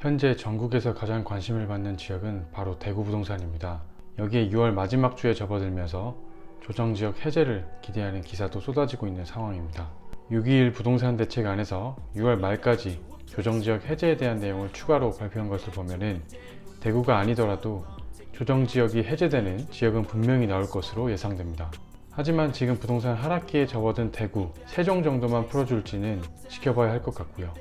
현재 전국에서 가장 관심을 받는 지역은 바로 대구 부동산입니다. 여기에 6월 마지막 주에 접어들면서 조정 지역 해제를 기대하는 기사도 쏟아지고 있는 상황입니다. 6.21 부동산 대책 안에서 6월 말까지 조정 지역 해제에 대한 내용을 추가로 발표한 것을 보면은 대구가 아니더라도 조정 지역이 해제되는 지역은 분명히 나올 것으로 예상됩니다. 하지만 지금 부동산 하락기에 접어든 대구, 세종 정도만 풀어줄지는 지켜봐야 할 것 같고요.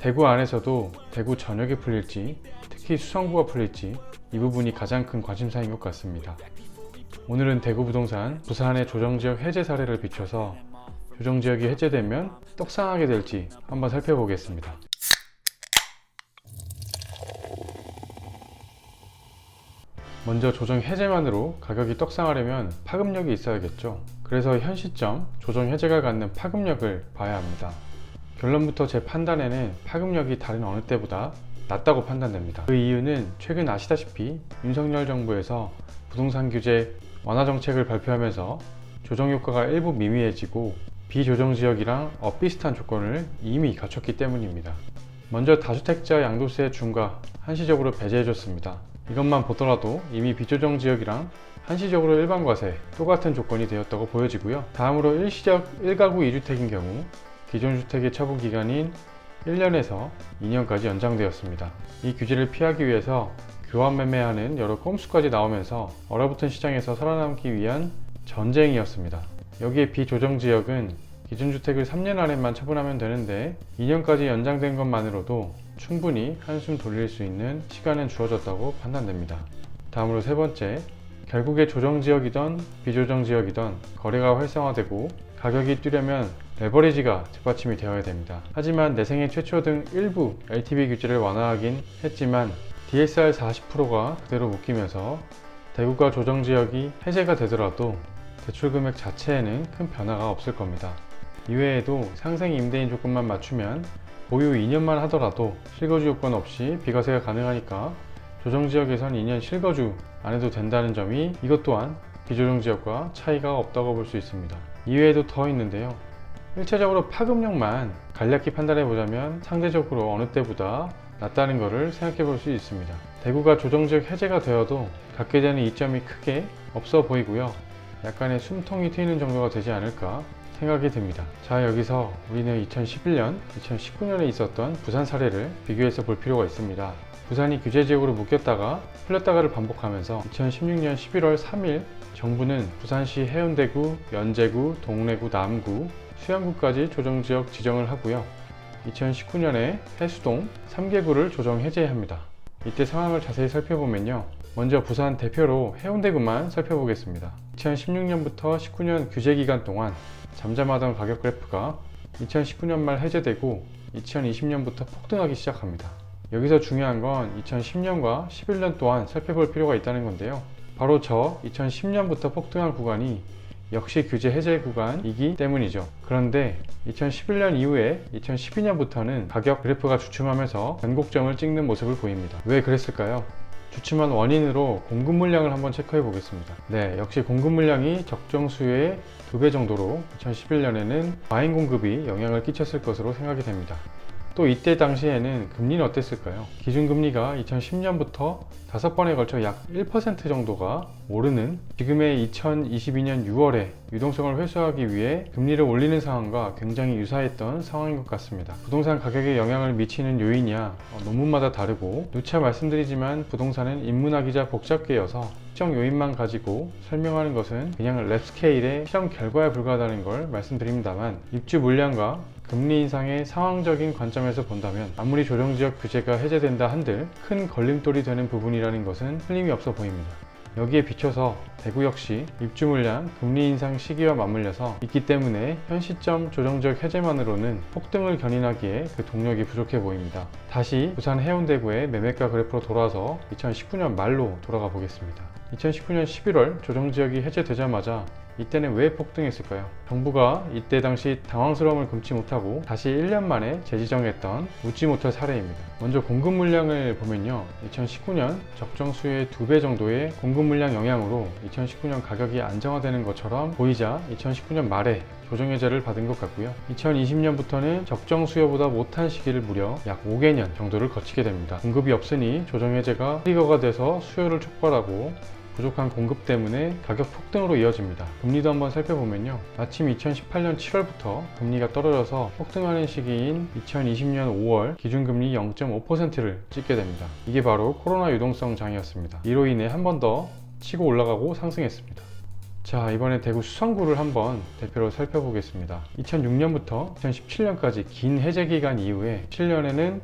대구 안에서도 대구 전역이 풀릴지, 특히 수성구가 풀릴지 이 부분이 가장 큰 관심사인 것 같습니다. 오늘은 대구 부동산 부산의 조정지역 해제 사례를 비춰서 조정지역이 해제되면 떡상하게 될지 한번 살펴보겠습니다. 먼저 조정 해제만으로 가격이 떡상하려면 파급력이 있어야겠죠. 그래서 현 시점 조정 해제가 갖는 파급력을 봐야 합니다. 결론부터 제 판단에는 파급력이 다른 어느 때보다 낮다고 판단됩니다. 그 이유는 최근 아시다시피 윤석열 정부에서 부동산 규제 완화 정책을 발표하면서 조정 효과가 일부 미미해지고 비조정 지역이랑 엇비슷한 조건을 이미 갖췄기 때문입니다. 먼저 다주택자 양도세 중과 한시적으로 배제해줬습니다. 이것만 보더라도 이미 비조정 지역이랑 한시적으로 일반 과세 똑같은 조건이 되었다고 보여지고요. 다음으로 일시적 1가구 2주택인 경우 기존 주택의 처분 기간인 1년에서 2년까지 연장되었습니다. 이 규제를 피하기 위해서 교환 매매하는 여러 꼼수까지 나오면서 얼어붙은 시장에서 살아남기 위한 전쟁이었습니다. 여기에 비조정 지역은 기준 주택을 3년 안에만 처분하면 되는데 2년까지 연장된 것만으로도 충분히 한숨 돌릴 수 있는 시간은 주어졌다고 판단됩니다. 다음으로 세 번째, 결국에 조정 지역이던 비조정 지역이던 거래가 활성화되고 가격이 뛰려면 레버리지가 뒷받침이 되어야 됩니다. 하지만 내생애 최초 등 일부 LTV 규제를 완화하긴 했지만 DSR 40%가 그대로 묶이면서 대구가 조정 지역이 해제가 되더라도 대출 금액 자체에는 큰 변화가 없을 겁니다. 이외에도 상생 임대인 조건만 맞추면 보유 2년만 하더라도 실거주 요건 없이 비과세가 가능하니까 조정 지역에선 2년 실거주 안 해도 된다는 점이 이것 또한 비조정 지역과 차이가 없다고 볼 수 있습니다. 이외에도 더 있는데요. 일차적으로 파급력만 간략히 판단해 보자면 상대적으로 어느 때보다 낮다는 것을 생각해 볼 수 있습니다. 대구가 조정지역 해제가 되어도 갖게 되는 이점이 크게 없어 보이고요. 약간의 숨통이 트이는 정도가 되지 않을까 생각이 듭니다. 자, 여기서 우리는 2011년, 2019년에 있었던 부산 사례를 비교해서 볼 필요가 있습니다. 부산이 규제 지역으로 묶였다가 풀렸다가를 반복하면서 2016년 11월 3일 정부는 부산시 해운대구, 연제구, 동래구, 남구, 수양구까지 조정지역 지정을 하고요. 2019년에 해수동 3개구를 조정 해제합니다. 이때 상황을 자세히 살펴보면요. 먼저 부산 대표로 해운대구만 살펴보겠습니다. 2016년부터 19년 규제 기간 동안 잠잠하던 가격 그래프가 2019년 말 해제되고 2020년부터 폭등하기 시작합니다. 여기서 중요한 건 2010년과 11년 동안 살펴볼 필요가 있다는 건데요. 바로 저 2010년부터 폭등한 구간이 역시 규제 해제 구간이기 때문이죠. 그런데 2011년 이후에 2012년부터는 가격 그래프가 주춤하면서 변곡점을 찍는 모습을 보입니다. 왜 그랬을까요? 주춤한 원인으로 공급 물량을 한번 체크해 보겠습니다. 네, 역시 공급 물량이 적정 수의 두배 정도로 2011년에는 과잉 공급이 영향을 끼쳤을 것으로 생각이 됩니다. 또 이때 당시에는 금리는 어땠을까요? 기준금리가 2010년부터 다섯 번에 걸쳐 약 1% 정도가 오르는 지금의 2022년 6월에 유동성을 회수하기 위해 금리를 올리는 상황과 굉장히 유사했던 상황인 것 같습니다. 부동산 가격에 영향을 미치는 요인이야 어, 논문마다 다르고 누차 말씀드리지만 부동산은 인문학이자 복잡계여서 특정 요인만 가지고 설명하는 것은 그냥 랩 스케일의 실험 결과에 불과하다는 걸 말씀드립니다만 입주 물량과 금리 인상의 상황적인 관점에서 본다면 아무리 조정 지역 규제가 해제된다 한들 큰 걸림돌이 되는 부분이라는 것은 틀림이 없어 보입니다. 여기에 비춰서 대구 역시 입주 물량, 금리 인상 시기와 맞물려서 있기 때문에 현 시점 조정지역 해제만으로는 폭등을 견인하기에 그 동력이 부족해 보입니다. 다시 부산 해운대구의 매매가 그래프로 돌아와서 2019년 말로 돌아가 보겠습니다. 2019년 11월 조정지역이 해제되자마자 이때는 왜 폭등했을까요? 정부가 이때 당시 당황스러움을 금치 못하고 다시 1년 만에 재지정했던 웃지 못할 사례입니다. 먼저 공급 물량을 보면요. 2019년 적정 수요의 2배 정도의 공급 물량 영향으로 2019년 가격이 안정화되는 것처럼 보이자 2019년 말에 조정 해제를 받은 것 같고요. 2020년부터는 적정 수요보다 못한 시기를 무려 약 5개년 정도를 거치게 됩니다. 공급이 없으니 조정 해제가 트리거가 돼서 수요를 촉발하고 부족한 공급 때문에 가격 폭등으로 이어집니다. 금리도 한번 살펴보면요. 마침 2018년 7월부터 금리가 떨어져서 폭등하는 시기인 2020년 5월 기준금리 0.5%를 찍게 됩니다. 이게 바로 코로나 유동성 장이었습니다. 이로 인해 한 번 더 치고 올라가고 상승했습니다. 자, 이번에 대구 수성구를 한번 대표로 살펴보겠습니다. 2006년부터 2017년까지 긴 해제 기간 이후에 7년에는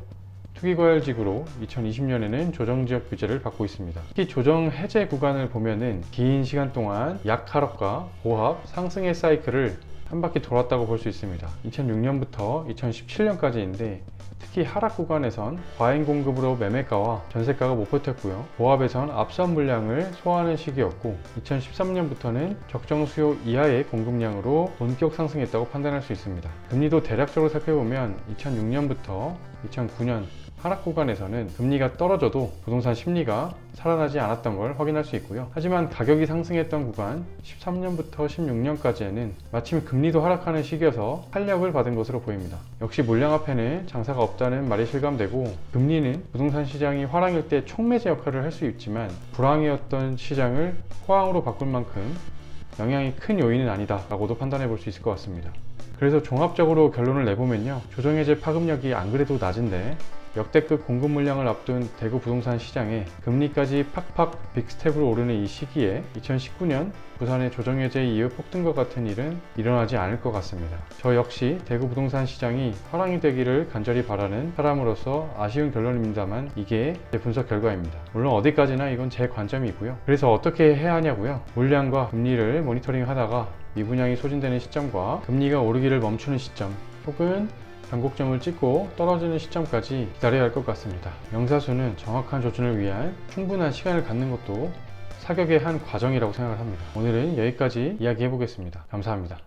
투기과열지구로 2020년에는 조정지역 규제를 받고 있습니다. 특히 조정 해제 구간을 보면은 긴 시간 동안 약하락과 보합, 상승의 사이클을 한 바퀴 돌았다고 볼 수 있습니다. 2006년부터 2017년까지인데 특히 하락 구간에선 과잉 공급으로 매매가와 전세가가 못 버텼고요. 보합에선 앞선 물량을 소화하는 시기였고 2013년부터는 적정 수요 이하의 공급량으로 본격 상승했다고 판단할 수 있습니다. 금리도 대략적으로 살펴보면 2006년부터 2009년 하락 구간에서는 금리가 떨어져도 부동산 심리가 살아나지 않았던 걸 확인할 수 있고요. 하지만 가격이 상승했던 구간 13년부터 16년까지에는 마침 금리도 하락하는 시기여서 탄력을 받은 것으로 보입니다. 역시 물량 앞에는 장사가 없다는 말이 실감되고 금리는 부동산 시장이 화랑일 때 촉매제 역할을 할 수 있지만 불황이었던 시장을 호황으로 바꿀 만큼 영향이 큰 요인은 아니다 라고도 판단해 볼 수 있을 것 같습니다. 그래서 종합적으로 결론을 내보면요. 조정해제 파급력이 안 그래도 낮은데 역대급 공급 물량을 앞둔 대구 부동산 시장에 금리까지 팍팍 빅스텝으로 오르는 이 시기에 2019년 부산의 조정해제 이후 폭등과 같은 일은 일어나지 않을 것 같습니다. 저 역시 대구 부동산 시장이 화랑이 되기를 간절히 바라는 사람으로서 아쉬운 결론입니다만 이게 제 분석 결과입니다. 물론 어디까지나 이건 제 관점이고요. 그래서 어떻게 해야 하냐고요? 물량과 금리를 모니터링 하다가 미분양이 소진되는 시점과 금리가 오르기를 멈추는 시점 혹은 변곡점을 찍고 떨어지는 시점까지 기다려야 할 것 같습니다. 명사수는 정확한 조준을 위한 충분한 시간을 갖는 것도 사격의 한 과정이라고 생각을 합니다. 오늘은 여기까지 이야기해 보겠습니다. 감사합니다.